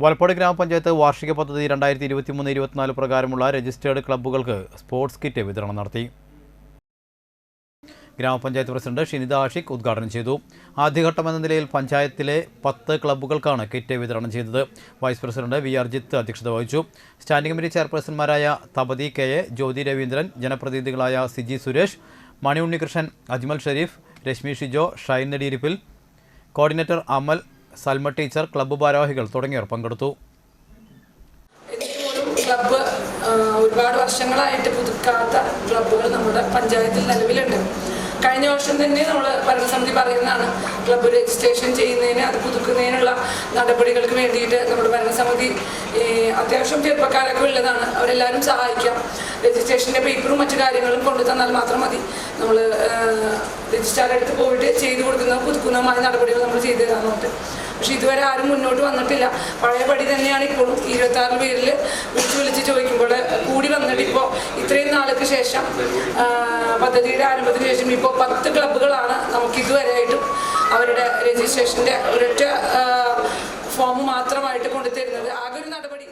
വലപ്പാട് ഗ്രാമപഞ്ചായത്ത് വാർഷിക പദ്ധതി രണ്ടായിരത്തി ഇരുപത്തിമൂന്ന് ഇരുപത്തിനാല് പ്രകാരമുള്ള രജിസ്റ്റേർഡ് ക്ലബ്ബുകൾക്ക് സ്പോർട്സ് കിറ്റ് വിതരണം നടത്തി. ഗ്രാമപഞ്ചായത്ത് പ്രസിഡന്റ് ഷിനിത ആഷിഖ് ഉദ്ഘാടനം ചെയ്തു. ആദ്യഘട്ടമെന്ന നിലയിൽ പഞ്ചായത്തിലെ പത്ത് ക്ലബ്ബുകൾക്കാണ് കിറ്റ് വിതരണം ചെയ്തത്. Vice president V R Arjith അധ്യക്ഷത വഹിച്ചു. സ്റ്റാൻഡിംഗ് കമ്മിറ്റി ചെയർപേഴ്സൺമാരായ തപതി കെ എ ജ്യോതി രവീന്ദ്രൻ ജനപ്രതിനിധികളായ Siji Suresh Mani Unnikrishnan Ajmal Sharif Rashmi Shijo Shine നെടിയിരിപ്പിൽ coordinator Amal Salma teacher club ഭാരവാഹികൾ തുടങ്ങിയവർ പങ്കെടുത്തു. ക്ലബ്ബ് ഒരുപാട് വർഷങ്ങളായിട്ട് പുതുക്കാത്ത ക്ലബ്ബുകൾ നമ്മുടെ പഞ്ചായത്തിൽ നിലവിലുണ്ട്. കഴിഞ്ഞ വർഷം തന്നെ നമ്മൾ ഭരണസമിതി പറയുന്നതാണ്. ക്ലബ്ബ് രജിസ്ട്രേഷൻ ചെയ്യുന്നതിന് അത് പുതുക്കുന്നതിനുള്ള നടപടികൾക്ക് വേണ്ടിയിട്ട് നമ്മുടെ ഭരണസമിതി അത്യാവശ്യം ചെറുപ്പക്കാരൊക്കെ ഉള്ളതാണ്. അവരെല്ലാവരും സഹായിക്കാം. രജിസ്ട്രേഷന്റെ പേപ്പറും മറ്റു കാര്യങ്ങളും കൊണ്ടു തന്നാൽ മാത്രം മതി. നമ്മൾ രജിസ്ട്രാർ അടുത്ത് പോയിട്ട് ചെയ്തു കൊടുക്കുന്ന പുതുക്കുന്നതുമായ നടപടികൾ നമ്മൾ ചെയ്തു തരാറുണ്ട് പക്ഷെ ഇതുവരെ ആരും മുന്നോട്ട് വന്നിട്ടില്ല. പഴയ പടി തന്നെയാണ് ഇപ്പോഴും. ഇരുപത്തി ആറ് പേരിൽ വിളിച്ച് വിളിച്ച് ചോദിക്കുമ്പോൾ കൂടി വന്നിട്ട് ഇപ്പോൾ ഇത്രയും നാൾക്ക് ശേഷം പദ്ധതിയുടെ ആരംഭത്തിന് ശേഷം ഇപ്പോൾ പത്ത് ക്ലബ്ബുകളാണ് നമുക്ക് ഇതുവരെയായിട്ടും അവരുടെ രജിസ്ട്രേഷന്റെ ഒരൊറ്റ ഫോം മാത്രമായിട്ട് കൊണ്ടുതരുന്നത് ആകെ ഒരു നടപടി